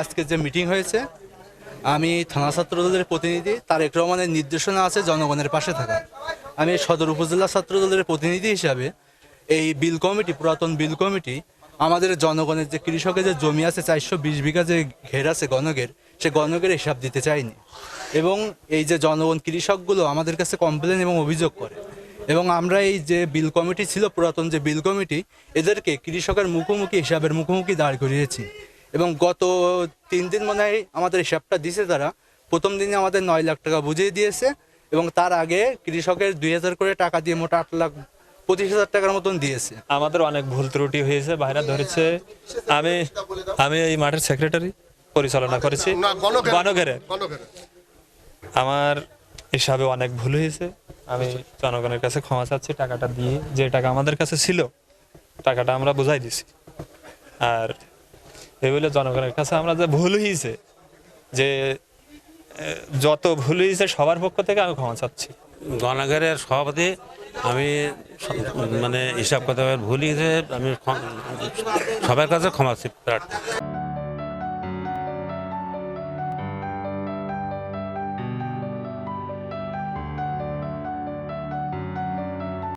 আজকে যে মিটিং হয়েছে, আমি থানা ছাত্রদলের প্রতিনিধি তারেক রহমানের নির্দেশনা আছে জনগণের পাশে থাকা। আমি সদর উপজেলা ছাত্রদলের প্রতিনিধি হিসাবে এই বিল কমিটি, পুরাতন বিল কমিটি, আমাদের জনগণের যে কৃষকের যে জমি আছে, চারশো বিশ বিঘা যে ঘের আছে গণকের সে গণকের হিসাব দিতে চায়নি এবং এই যে জনগণ কৃষকগুলো আমাদের কাছে কমপ্লেন এবং অভিযোগ করে। এবং আমরা এই যে বিল কমিটি ছিল, পুরাতন যে বিল কমিটি, এদেরকে কৃষকের মুখোমুখি হিসাবের মুখোমুখি দাঁড় করিয়েছি। এবং গত তিন দিন মনে হয় আমাদের হিসাবটা দিছে তারা। প্রথম দিনে আমাদের নয় লাখ টাকা বুঝিয়ে দিয়েছে এবং তার আগে কৃষকের দুই হাজার করে টাকা দিয়ে মোটা আট লাখ পঁচিশ হাজার টাকার মতন দিয়েছে। আমাদের অনেক ভুল ত্রুটি হয়েছে বাইরে ধরেছে। আমি আমি এই মাঠের সেক্রেটারি পরিচালনা করেছি। আমার হিসাবে অনেক ভুল হয়েছে। আমি জনগণের কাছে ক্ষমা চাচ্ছি টাকাটা দিয়ে যে টাকা আমাদের কাছে ছিল টাকাটা আমরা বুঝাই দিছি। আর বলে জনগণের কাছে আমরা যে ভুল হয়েছে যে যত ভুল হয়েছে সবার পক্ষ থেকে আমি ক্ষমা চাচ্ছি। গণাগারের সভাপতি, আমি মানে হিসাব কথা ভুল হয়েছে আমি সবার কাছে ক্ষমা প্রার্থী